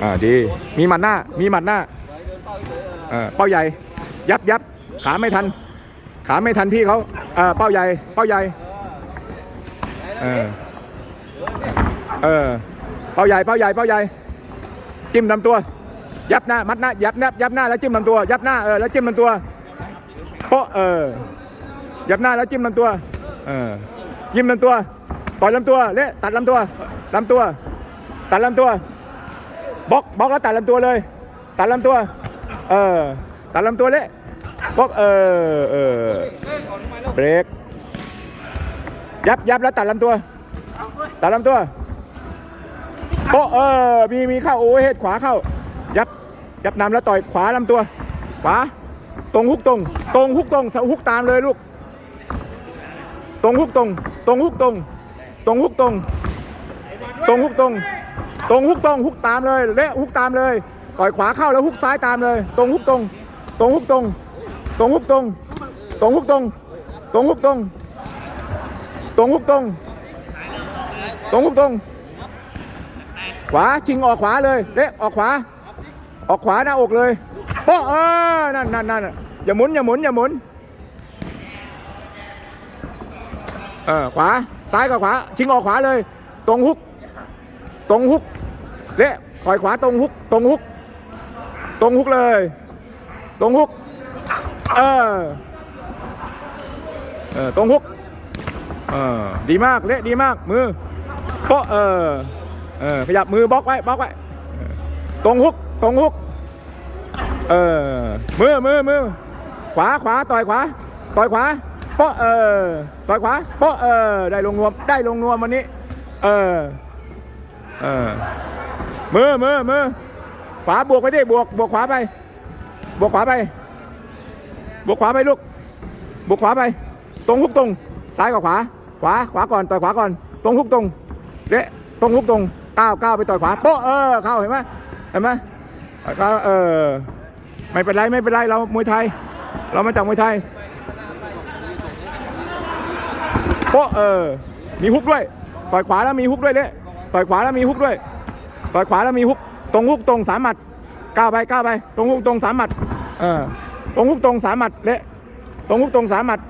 อ่าดีมีหมัดหน้า มีหมัดหน้าเออเป้าใหญ่ ยับยับขาไม่ทัน ขาไม่ทันพี่เขาเออเป้าใหญ่ เป้าใหญ่เออเออเป้าใหญ่เป้าใหญ่เป้าใหญ่ จิ้มลำตัว ยับหน้ามัดหน้ายับหน้ายับหน้าแล้วจิ้มลำตัว ยับหน้าเออแล้วจิ้มลำตัวโปะเออยับหน้าแล้วจิ้มลำตัวเออยิ้มลำตัว ปล่อยลำตัวเละตัดลำตัวลำตัว ตัดลำตัว บล็อกบล็อกแล้วตัดลำตัวเลย ตัดลำตัว เออ ตัดลำตัวเละบล็อกเออเออเบรกยับยับแล้วตัดลำตัว ตัดลำตัวโป๊ะเออมีมีเข้าโอเวอร์เฮดขวาเข้า ยับยับนำแล้วต่อยขวาลำตัว ขวา ตรงฮุกตรง ตรงฮุกตรงฮุกตามเลยลูก ตรงฮุกตรง ตรงฮุกตรง ตรงฮุกตรง ตรงฮุกตรง ตรงฮุกตรงฮุกตามเลยเละฮุกตามเลย ต่อยขวาเข้าแล้วฮุกซ้ายตามเลย ตรงฮุกตรง ตรงฮุกตรง ตรงฮุกตรง ตรงฮุกตรง ตรงฮุกตรง ตรงฮุกตรง ตรงฮุกตรง ขวาชิงออกขวาเลยเละออกขวา ออกขวาหน้าอกเลยโป๊ะเออนั่นนั่นนั่นอย่าหมุนอย่าหมุนอย่าหมุนเออขวาซ้ายกับขวาชิงออกขวาเลย ตรงฮุก ตรงฮุกเละถอยขวาตรงฮุก ตรงฮุก ตรงฮุกเลย ตรงฮุก เออ เออ ตรงฮุก เออ ดีมาก เละดีมาก มือโปะเออ เออ ขยับมือบล็อกไว้ บล็อกไว้ ตรงฮุก ตรงฮุก เออ มือมือมือ ขวา ขวา ต่อยขวา ต่อยขวาโปะเออ ต่อยขวาโปะเออ ได้ลงนวม ได้ลงนวมวันนี้ เออ เออมือมือมือขวาบวกไปดิบวกบวกขวาไป บวกขวาไป บวกขวาไปลูก บวกขวาไป ตรงฮุกตรง ซ้ายกับขวา ขวาขวาก่อนต่อยขวาก่อน ตรงฮุกตรงเละตรงฮุกตรงก้าวก้าวไปต่อยขวาโป๊ะเออเข้าเห็นไหมเห็นไหมก็เออไม่เป็นไรไม่เป็นไรเรามวยไทย เรามาจากมวยไทยโป๊ะเออมีฮุกด้วย ต่อยขวาแล้วมีฮุกด้วยเละ ต่อยขวาแล้วมีฮุกด้วย ต่อยขวาแล้วมีฮุก ตรงฮุกตรงสามหมัดก้าวไปก้าวไป ตรงฮุกตรงสามหมัดเออตรงฮุกตรงสามหมัดเละ ตรงฮุกตรงสามหมัด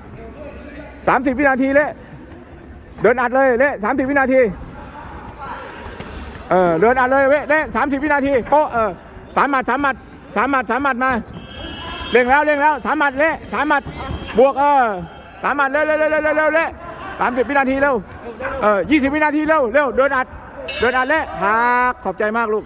สามสิบวินาทีเละ เดินอัดเลยเละสามสิบวินาที เออเดินอัดเลยเว้เละสามสิบวินาทีโป๊ะเออสามหมัดสามหมัดสามหมัดสามหมัดมาเร่งแล้วเร่งแล้วสามหมัดเละสามหมัดบวกเออสามหมัดเร็วเร็วเร็วเร็วเร็วเร็วเละสามสิบวินาทีเร็วเออยี่สิบวินาทีเร็วเร็วเดินอัด เดินอัดเละหักขอบใจมากลูก